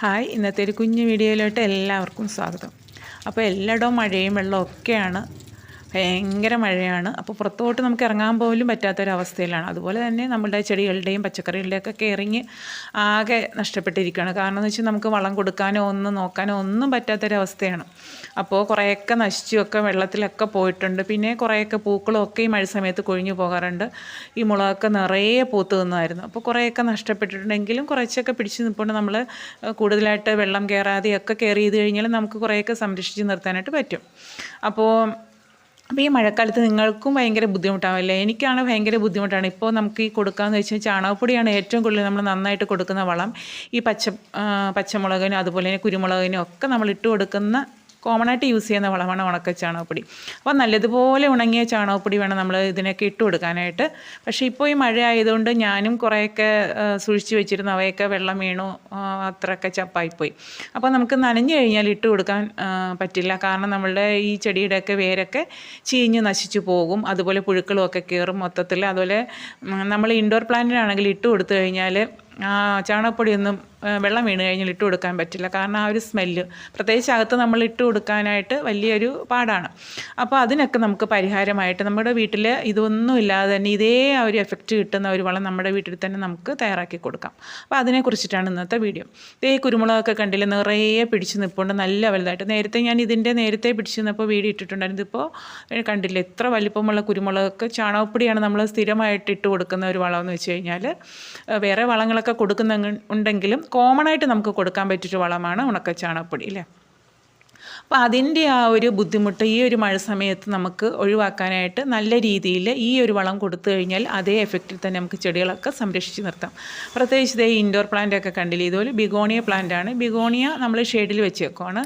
Hi ഇന്നത്തെ ഒരു കുഞ്ഞു വീഡിയോയിലോട്ട് എല്ലാവർക്കും സ്വാഗതം. അപ്പോൾ എല്ലായിടവും മഴയും വെള്ളവും ഒക്കെയാണ്. ഭയങ്കര മഴയാണ്. അപ്പോൾ പുറത്തോട്ട് നമുക്ക് ഇറങ്ങാൻ പോലും പറ്റാത്തൊരവസ്ഥയിലാണ്. അതുപോലെ തന്നെ നമ്മുടെ ചെടികളുടെയും പച്ചക്കറികളുടെയൊക്കെ കെയറിങ് ആകെ നഷ്ടപ്പെട്ടിരിക്കുകയാണ്. കാരണം എന്ന് വെച്ചാൽ നമുക്ക് വളം കൊടുക്കാനോ ഒന്നും നോക്കാനോ ഒന്നും പറ്റാത്തൊരവസ്ഥയാണ്. അപ്പോൾ കുറേയൊക്കെ നശിച്ചുമൊക്കെ വെള്ളത്തിലൊക്കെ പോയിട്ടുണ്ട്. പിന്നെ കുറേയൊക്കെ പൂക്കളൊക്കെ ഈ മഴ സമയത്ത് കൊഴിഞ്ഞു പോകാറുണ്ട്. ഈ മുളകൊക്കെ നിറയെ പൂത്ത് നിന്നായിരുന്നു. അപ്പോൾ കുറേയൊക്കെ നഷ്ടപ്പെട്ടിട്ടുണ്ടെങ്കിലും കുറച്ചൊക്കെ പിടിച്ച് നിൽപ്പുണ്ട് നമ്മൾ കൂടുതലായിട്ട് വെള്ളം കയറാതെയൊക്കെ കെയർ ചെയ്ത് കഴിഞ്ഞാൽ നമുക്ക് കുറേയൊക്കെ സംരക്ഷിച്ച് നിർത്താനായിട്ട് പറ്റും. അപ്പോൾ അപ്പോൾ ഈ മഴക്കാലത്ത് നിങ്ങൾക്കും ഭയങ്കര ബുദ്ധിമുട്ടാവില്ലേ? എനിക്കാണ് ഭയങ്കര ബുദ്ധിമുട്ടാണ്. ഇപ്പോൾ നമുക്ക് ഈ കൊടുക്കാമെന്ന് വെച്ചാൽ ചാണകപ്പൊടിയാണ് ഏറ്റവും കൂടുതൽ നമ്മൾ നന്നായിട്ട് കൊടുക്കുന്ന വളം. ഈ പച്ച പച്ചമുളകിനും അതുപോലെ തന്നെ കുരുമുളകിനും ഒക്കെ നമ്മൾ ഇട്ട് കൊടുക്കുന്ന കോമൺ ആയിട്ട് യൂസ് ചെയ്യുന്ന വളമാണ് ഉണക്ക ചാണകപ്പൊടി അപ്പോൾ നല്ലതുപോലെ ഉണങ്ങിയ ചാണകപ്പൊടി വേണം നമ്മൾ ഇതിനൊക്കെ ഇട്ട് കൊടുക്കാനായിട്ട്. പക്ഷേ ഇപ്പോൾ ഈ മഴ ആയതുകൊണ്ട് ഞാനും കുറേയൊക്കെ സൂക്ഷിച്ച് വെച്ചിരുന്നു. അവയൊക്കെ വെള്ളം വീണു അത്രയൊക്കെ ചപ്പായിപ്പോയി. അപ്പോൾ നമുക്ക് നനഞ്ഞു കഴിഞ്ഞാൽ ഇട്ട് കൊടുക്കാൻ പറ്റില്ല. കാരണം നമ്മളുടെ ഈ ചെടിയുടെയൊക്കെ വേരൊക്കെ ചീഞ്ഞ് നശിച്ചു പോകും. അതുപോലെ പുഴുക്കളും ഒക്കെ കയറും മൊത്തത്തിൽ അതുപോലെ നമ്മൾ ഇൻഡോർ പ്ലാന്റിനാണെങ്കിൽ ഇട്ട് കൊടുത്തു കഴിഞ്ഞാൽ ചാണകപ്പൊടിയൊന്നും വെള്ളം വീണ് കഴിഞ്ഞാൽ ഇട്ട് കൊടുക്കാൻ പറ്റില്ല. കാരണം ആ ഒരു സ്മെല്ല്. പ്രത്യേകിച്ച് അകത്ത് നമ്മൾ ഇട്ട് കൊടുക്കാനായിട്ട് വലിയൊരു പാടാണ്. അപ്പോൾ അതിനൊക്കെ നമുക്ക് പരിഹാരമായിട്ട് നമ്മുടെ വീട്ടിൽ ഇതൊന്നും ഇല്ലാതെ തന്നെ ഇതേ ആ ഒരു എഫക്റ്റ് കിട്ടുന്ന ഒരു വളം നമ്മുടെ വീട്ടിൽ തന്നെ നമുക്ക് തയ്യാറാക്കി കൊടുക്കാം. അപ്പോൾ അതിനെക്കുറിച്ചിട്ടാണ് ഇന്നത്തെ വീഡിയോ ഇതേ കുരുമുളകൊക്കെ കണ്ടില്ല? നിറയെ പിടിച്ച് നിൽപ്പുണ്ട് നല്ല വലുതായിട്ട്. നേരത്തെ ഞാൻ ഇതിന്റെ നേരത്തെ പിടിച്ച് നിന്നപ്പോൾ വീഡിയോ ഇട്ടിട്ടുണ്ടായിരുന്നു. ഇതിപ്പോൾ കണ്ടില്ല? എത്ര വലിപ്പമുള്ള കുരുമുളകൊക്കെ ചാണകപ്പൊടിയാണ് നമ്മൾ സ്ഥിരമായിട്ട് ഇട്ട് കൊടുക്കുന്ന ഒരു വളമെന്ന് വെച്ച് കഴിഞ്ഞാൽ വേറെ വളങ്ങളൊക്കെ കൊടുക്കുന്ന ഉണ്ടെങ്കിലും കോമൺ ആയിട്ട് നമുക്ക് കൊടുക്കാൻ പറ്റിയൊരു വളമാണ് ഉണക്ക ചാണകപ്പൊടി അല്ലേ അപ്പോൾ അതിന്റെ ആ ഒരു ബുദ്ധിമുട്ട് ഈ ഒരു മഴ സമയത്ത് നമുക്ക് ഒഴിവാക്കാനായിട്ട് നല്ല രീതിയിൽ ഈ ഒരു വളം കൊടുത്തു കഴിഞ്ഞാൽ അതേ എഫക്റ്റിൽ തന്നെ നമുക്ക് ചെടികളൊക്കെ സംരക്ഷിച്ച് നിർത്താം. പ്രത്യേകിച്ച് ഇതേ ഇൻഡോർ പ്ലാന്റ് ഒക്കെ കണ്ടില്ലേ ഇതുപോലെ ബിഗോണിയ പ്ലാന്റ് ആണ്. ബിഗോണിയ നമ്മൾ ഷെയ്ഡിൽ വെച്ചേക്കുവാണ്.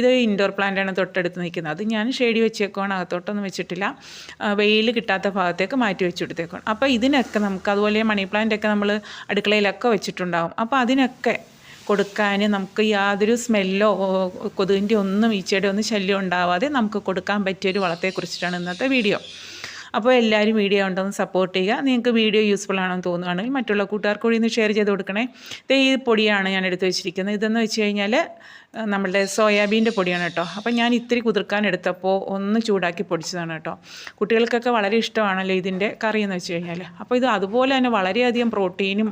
ഇത് ഇൻഡോർ പ്ലാന്റ് ആണ് തൊട്ടടുത്ത് നിൽക്കുന്നത്. അത് ഞാൻ ഷെയ്ഡിൽ വെച്ചേക്കുവാണ് അകത്തോട്ടൊന്നും വെച്ചിട്ടില്ല. വെയിൽ കിട്ടാത്ത ഭാഗത്തേക്ക് മാറ്റി വെച്ച് കൊടുത്തേക്കുവാണ്. അപ്പോൾ ഇതിനൊക്കെ നമുക്ക് അതുപോലെ മണി പ്ലാന്റ് ഒക്കെ നമ്മൾ അടുക്കളയിലൊക്കെ വെച്ചിട്ടുണ്ടാകും അപ്പോൾ അതിനൊക്കെ കൊടുക്കാൻ നമുക്ക് യാതൊരു സ്മെല്ലോ കൊതുകിന്റെ ഒന്നും ഈച്ചയുടെ ഒന്നും ശല്യം ഉണ്ടാവാതെ നമുക്ക് കൊടുക്കാൻ പറ്റിയൊരു വളത്തെക്കുറിച്ചിട്ടാണ് ഇന്നത്തെ വീഡിയോ. അപ്പോൾ എല്ലാവരും വീഡിയോ ഉണ്ടെന്ന് സപ്പോർട്ട് ചെയ്യുക. നിങ്ങൾക്ക് വീഡിയോ യൂസ്ഫുൾ ആണെന്ന് തോന്നുകയാണെങ്കിൽ മറ്റുള്ള കൂട്ടുകാർക്ക് കൂടി ഒന്ന് ഷെയർ ചെയ്ത് കൊടുക്കണേ. ഇത് ഈ പൊടിയാണ് ഞാൻ എടുത്ത് വെച്ചിരിക്കുന്നത്. ഇതെന്ന് വെച്ച് കഴിഞ്ഞാൽ നമ്മളുടെ സോയാബീന്റെ പൊടിയാണ് കേട്ടോ. അപ്പോൾ ഞാൻ ഇത്തിരി കുതിർക്കാൻ എടുത്തപ്പോൾ ഒന്ന് ചൂടാക്കി പൊടിച്ചതാണ് കേട്ടോ. കുട്ടികൾക്കൊക്കെ വളരെ ഇഷ്ടമാണല്ലോ ഇതിന്റെ കറി എന്ന് വെച്ച് കഴിഞ്ഞാൽ അപ്പോൾ ഇത് അതുപോലെ തന്നെ വളരെയധികം പ്രോട്ടീനും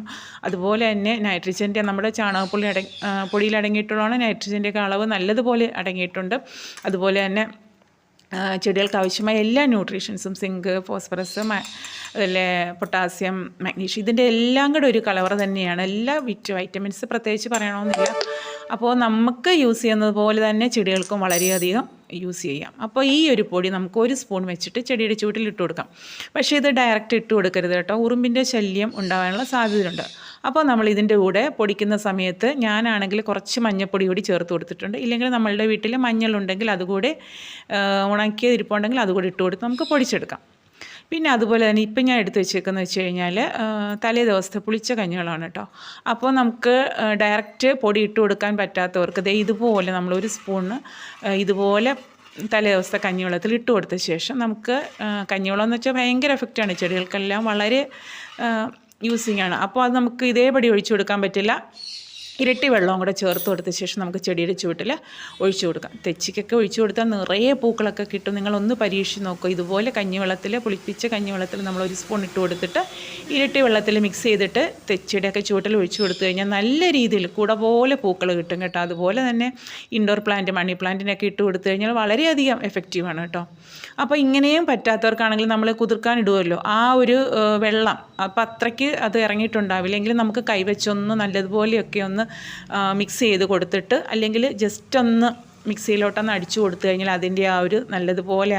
അതുപോലെ തന്നെ നൈട്രജന്റെ നമ്മുടെ ചാണകപ്പൊടി അട പൊടിയിൽ അടങ്ങിയിട്ടുള്ളതാണ്. നൈട്രജന്റെയൊക്കെ അളവ് നല്ലതുപോലെ അടങ്ങിയിട്ടുണ്ട്. അതുപോലെ തന്നെ ചെടികൾക്ക് ആവശ്യമായ എല്ലാ ന്യൂട്രീഷൻസും സിങ്ക് ഫോസ്ഫറസ് അതുപോലെ പൊട്ടാസ്യം മാഗ്നീഷ്യം ഇതിന്റെ എല്ലാം കൂടെ ഒരു കലവറ തന്നെയാണ്. എല്ലാ വിറ്റ് വൈറ്റമിൻസ് പ്രത്യേകിച്ച് പറയണമെന്നില്ല അപ്പോൾ നമുക്ക് യൂസ് ചെയ്യുന്നത് പോലെ തന്നെ ചെടികൾക്കും വളരെയധികം യൂസ് ചെയ്യാം. അപ്പോൾ ഈ ഒരു പൊടി നമുക്ക് ഒരു സ്പൂൺ വെച്ചിട്ട് ചെടിയുടെ ചൂട്ടിൽ ഇട്ട് കൊടുക്കാം. പക്ഷേ ഇത് ഡയറക്റ്റ് ഇട്ട് കൊടുക്കരുത് കേട്ടോ. ഉറുമ്പിന്റെ ശല്യം ഉണ്ടാകാനുള്ള സാധ്യതയുണ്ട്. അപ്പോൾ നമ്മൾ ഇതിന്റെ കൂടെ പൊടിക്കുന്ന സമയത്ത് ഞാനാണെങ്കിൽ കുറച്ച് മഞ്ഞൾപ്പൊടി കൂടി ചേർത്ത് കൊടുത്തിട്ടുണ്ട്. ഇല്ലെങ്കിൽ നമ്മളുടെ വീട്ടിൽ മഞ്ഞളുണ്ടെങ്കിൽ അതുകൂടെ ഉണക്കിയ ഇരിപ്പുണ്ടെങ്കിൽ അതുകൂടി ഇട്ട് കൊടുത്ത് നമുക്ക് പൊടിച്ചെടുക്കാം. പിന്നെ അതുപോലെ തന്നെ ഇപ്പം ഞാൻ എടുത്ത് വെച്ചേക്കുന്നത് വെച്ച് കഴിഞ്ഞാൽ തലേ ദിവസത്തെ പുളിച്ച കഞ്ഞികളാണ് കേട്ടോ. അപ്പോൾ നമുക്ക് ഡയറക്റ്റ് പൊടി ഇട്ട് കൊടുക്കാൻ പറ്റാത്തവർക്ക് ദേ ഇതുപോലെ നമ്മൾ ഒരു സ്പൂണ് ഇതുപോലെ തലേ ദിവസത്തെ കഞ്ഞിവെള്ളത്തിൽ ഇട്ട് കൊടുത്ത ശേഷം നമുക്ക് കഞ്ഞിവെള്ളം എന്ന് വെച്ചാൽ ഭയങ്കര എഫക്റ്റാണ് ചെടികൾക്കെല്ലാം വളരെ യൂസിങ് ആണ്. അപ്പോൾ അത് നമുക്ക് ഇതേപടി ഒഴിച്ചു കൊടുക്കാൻ പറ്റില്ല. ഇരട്ടി വെള്ളവും കൂടെ ചേർത്ത് കൊടുത്ത ശേഷം നമുക്ക് ചെടിയുടെ ചുവട്ടിൽ ഒഴിച്ചു കൊടുക്കാം. തെച്ചിക്കൊക്കെ ഒഴിച്ചു കൊടുത്താൽ നിറയെ പൂക്കളൊക്കെ കിട്ടും. നിങ്ങളൊന്ന് പരീക്ഷിച്ച് നോക്കുക ഇതുപോലെ കഞ്ഞിവെള്ളത്തിൽ പുളിപ്പിച്ച കഞ്ഞിവെള്ളത്തിൽ നമ്മൾ ഒരു സ്പൂൺ ഇട്ട് കൊടുത്തിട്ട് ഇരട്ടി വെള്ളത്തിൽ മിക്സ് ചെയ്തിട്ട് തെച്ചിയുടെയൊക്കെ ചുവട്ടിൽ ഒഴിച്ചു കൊടുത്തു കഴിഞ്ഞാൽ നല്ല രീതിയിൽ കൂടെ പോലെ പൂക്കൾ കിട്ടും കേട്ടോ. അതുപോലെ തന്നെ ഇൻഡോർ പ്ലാന്റ് മണി പ്ലാന്റിനൊക്കെ ഇട്ട് കൊടുത്തു കഴിഞ്ഞാൽ വളരെയധികം എഫക്റ്റീവാണ് കേട്ടോ. അപ്പോൾ ഇങ്ങനെയും പറ്റാത്തവർക്കാണെങ്കിൽ നമ്മൾ കുതിർക്കാൻ ഇടുമല്ലോ ആ ഒരു വെള്ളം അപ്പോൾ അത്രയ്ക്ക് അത് ഇറങ്ങിയിട്ടുണ്ടാവില്ല. എങ്കിലും നമുക്ക് കൈവച്ചൊന്ന് നല്ലതുപോലെയൊക്കെ ഒന്ന് മിക്സ് ചെയ്ത് കൊടുത്തിട്ട് അല്ലെങ്കിൽ ജസ്റ്റ് ഒന്ന് മിക്സിയിലോട്ടൊന്ന് അടിച്ചു കൊടുത്തു കഴിഞ്ഞാൽ അതിന്റെ ആ ഒരു നല്ലതുപോലെ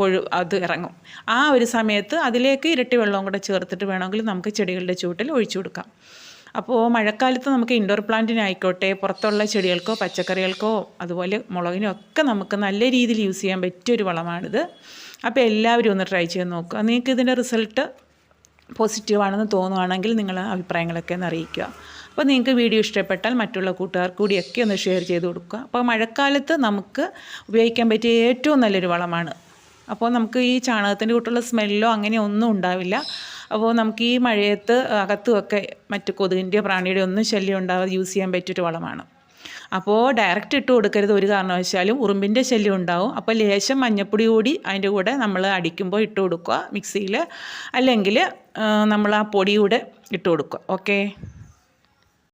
കൊഴു അത് ഇറങ്ങും. ആ ഒരു സമയത്ത് അതിലേക്ക് ഇരട്ടി വെള്ളവും കൂടെ ചേർത്തിട്ട് വേണമെങ്കിൽ നമുക്ക് ചെടികളുടെ ചൂട്ടിൽ ഒഴിച്ചു കൊടുക്കാം. അപ്പോൾ മഴക്കാലത്ത് നമുക്ക് ഇൻഡോർ പ്ലാന്റിനായിക്കോട്ടെ പുറത്തുള്ള ചെടികൾക്കോ പച്ചക്കറികൾക്കോ അതുപോലെ മുളകിനോ ഒക്കെ നമുക്ക് നല്ല രീതിയിൽ യൂസ് ചെയ്യാൻ പറ്റിയൊരു വളമാണിത്. അപ്പോൾ എല്ലാവരും ഒന്ന് ട്രൈ ചെയ്ത് നോക്കുക. നിങ്ങൾക്ക് ഇതിന്റെ റിസൾട്ട് പോസിറ്റീവാണെന്ന് തോന്നുവാണെങ്കിൽ നിങ്ങൾ അഭിപ്രായങ്ങളൊക്കെ ഒന്ന് അറിയിക്കുക. അപ്പോൾ നിങ്ങൾക്ക് വീഡിയോ ഇഷ്ടപ്പെട്ടാൽ മറ്റുള്ള കൂട്ടുകാർക്ക് കൂടിയൊക്കെ ഒന്ന് ഷെയർ ചെയ്ത് കൊടുക്കുക. അപ്പോൾ മഴക്കാലത്ത് നമുക്ക് ഉപയോഗിക്കാൻ പറ്റിയ ഏറ്റവും നല്ലൊരു വളമാണ്. അപ്പോൾ നമുക്ക് ഈ ചാണകത്തിന്റെ കൂട്ടുള്ള സ്മെല്ലോ അങ്ങനെ ഒന്നും ഉണ്ടാവില്ല. അപ്പോൾ നമുക്ക് ഈ മഴയത്ത് അകത്തുമൊക്കെ മറ്റു കൊതുകിന്റെയോ പ്രാണിയുടെയോ ഒന്നും ശല്യം ഉണ്ടാവാതെ യൂസ് ചെയ്യാൻ പറ്റിയൊരു വളമാണ്. അപ്പോൾ ഡയറക്റ്റ് ഇട്ട് കൊടുക്കരുത് ഒരു കാരണവശാലും ഉറുമ്പിന്റെ ശല്യം ഉണ്ടാവും. അപ്പോൾ ലേശം മഞ്ഞപ്പൊടി കൂടി അതിന്റെ കൂടെ നമ്മൾ അടിക്കുമ്പോൾ ഇട്ട് കൊടുക്കുക മിക്സിയിൽ അല്ലെങ്കിൽ നമ്മൾ ആ പൊടിയൂടെ ഇട്ട് കൊടുക്കുക. ഓക്കേ?